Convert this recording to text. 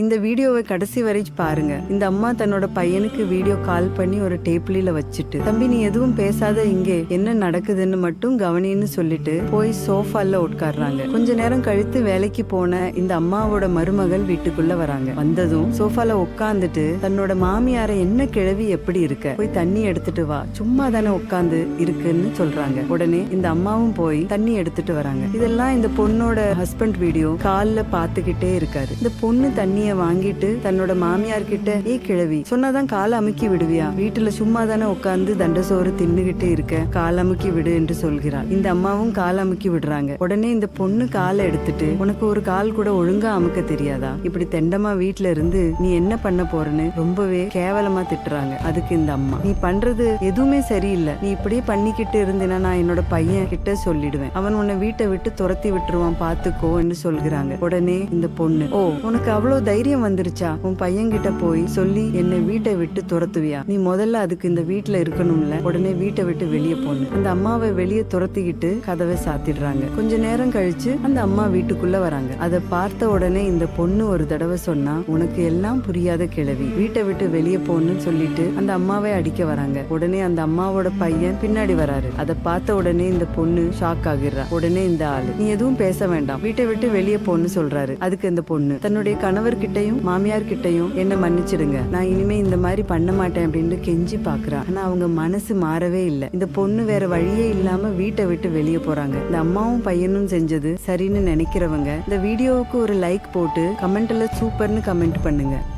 இந்த வீடியோவை கடைசி வரை பாருங்க. இந்த அம்மா தன்னோட பையனுக்கு வீடியோ கால் பண்ணி ஒரு டேப்லில வச்சுட்டு தம்பி நீ எதுவும் பேசாத இங்கே. என்ன நடக்குதுன்னு மட்டும் கவனின்னு சொல்லிட்டு போய் சோஃபால உட்கார்றாங்க. கொஞ்ச நேரம் கழித்து வேலைக்கு போன இந்த அம்மாவோட மருமகள் வீட்டுக்குள்ள வராங்க. வந்ததும் சோஃபால உட்காந்துட்டு தன்னோட மாமியாரை என்ன கிழவி எப்படி இருக்க? போய் தண்ணி எடுத்துட்டு வா. சும்மா தானே உட்காந்து இருக்குன்னு சொல்றாங்க. உடனே இந்த அம்மாவும் போய் தண்ணி எடுத்துட்டு வராங்க. இதெல்லாம் இந்த பொண்ணோட ஹஸ்பண்ட் வீடியோ கால்ல பாத்துக்கிட்டே இருக்காரு. இந்த பொண்ணு தண்ணிய வாங்கிட்டு தன்னோட மாமியார் கிட்ட ஏ கிழவி சொன்னாதான் காலை அமுக்கி விடுவியா? வீட்டுல சும்மா தானே உட்காந்து தண்டசோறு தின்னுகிட்டு இருக்க. கால் அமுக்கி விடு என்று சொல்கிறார் இந்த அம்மாவும் கால் அமுக்கி விடுறாங்க. உடனே இந்த பொண்ணு காலை எடுத்துட்டு உனக்கு ஒரு கால் கூட ஒழுங்கா அமுக்க தெரியாதா? இப்படி தெண்டமா வீட்ல இருந்து நீ என்ன பண்ண போறன்னு ரொம்பவே கேவலமா திட்டுறாங்க. அதுக்கு இந்த அம்மா நீ பண்றது எதுவுமே சரியில்லை. நீ இப்படியே பண்ணிக்கிட்டு இருந்தேன்னா நான் என்னோட பையன் கிட்ட சொல்லிடுவேன். அவன் உன்னை வீட்டை விட்டு துரத்தி விட்டுருவான் பாத்துக்கோ என்று சொல்கிறாங்க. உடனே இந்த பொண்ணு ஓ உனக்கு அவ்வளவு தைரியம் தைரியம் வந்துருச்சா? உன் பையன்கிட்ட போய் சொல்லி என்னை வீட்டை விட்டு துரத்துவியா? நீ முதல்ல அதுக்கு இந்த வீட்டுல இருக்கணும்ல. உடனே வீட்டை விட்டு வெளியே போன அந்த அம்மாவை வெளியே துரத்திக்கிட்டு கதவை சாத்திடுறாங்க. கொஞ்ச நேரம் கழிச்சு அந்த அம்மா வீட்டுக்குள்ள வராங்க. அதை பார்த்த உடனே இந்த பொண்ணு ஒரு தடவை சொன்னா உனக்கு எல்லாம் புரியாத கிழவி. வீட்டை விட்டு வெளியே போன்னு சொல்லிட்டு அந்த அம்மாவை அடிக்க வராங்க. உடனே அந்த அம்மாவோட பையன் பின்னாடி வராரு. அதை பார்த்த உடனே இந்த பொண்ணு ஷாக் ஆகிடுறா. உடனே இந்த ஆளு நீ எதுவும் பேச வேண்டாம். வீட்டை விட்டு வெளியே போன்னு சொல்றாரு. அதுக்கு இந்த பொண்ணு தன்னுடைய கணவர் கிட்டையும் மாமியார் கிட்டயும் என்ன மன்னிச்சிடுங்க. நான் இனிமே இந்த மாதிரி பண்ண மாட்டேன் அப்படின்னு கெஞ்சி பாக்குறா. ஆனா அவங்க மனசு மாறவே இல்லை. இந்த பொண்ணு வேற வழியே இல்லாம வீட்டை விட்டு வெளியே போறாங்க. இந்த அம்மாவும் பையனும் செஞ்சது சரின்னு நினைக்கிறவங்க இந்த வீடியோவுக்கு ஒரு லைக் போட்டு கமெண்ட்ல சூப்பர்னு கமெண்ட் பண்ணுங்க.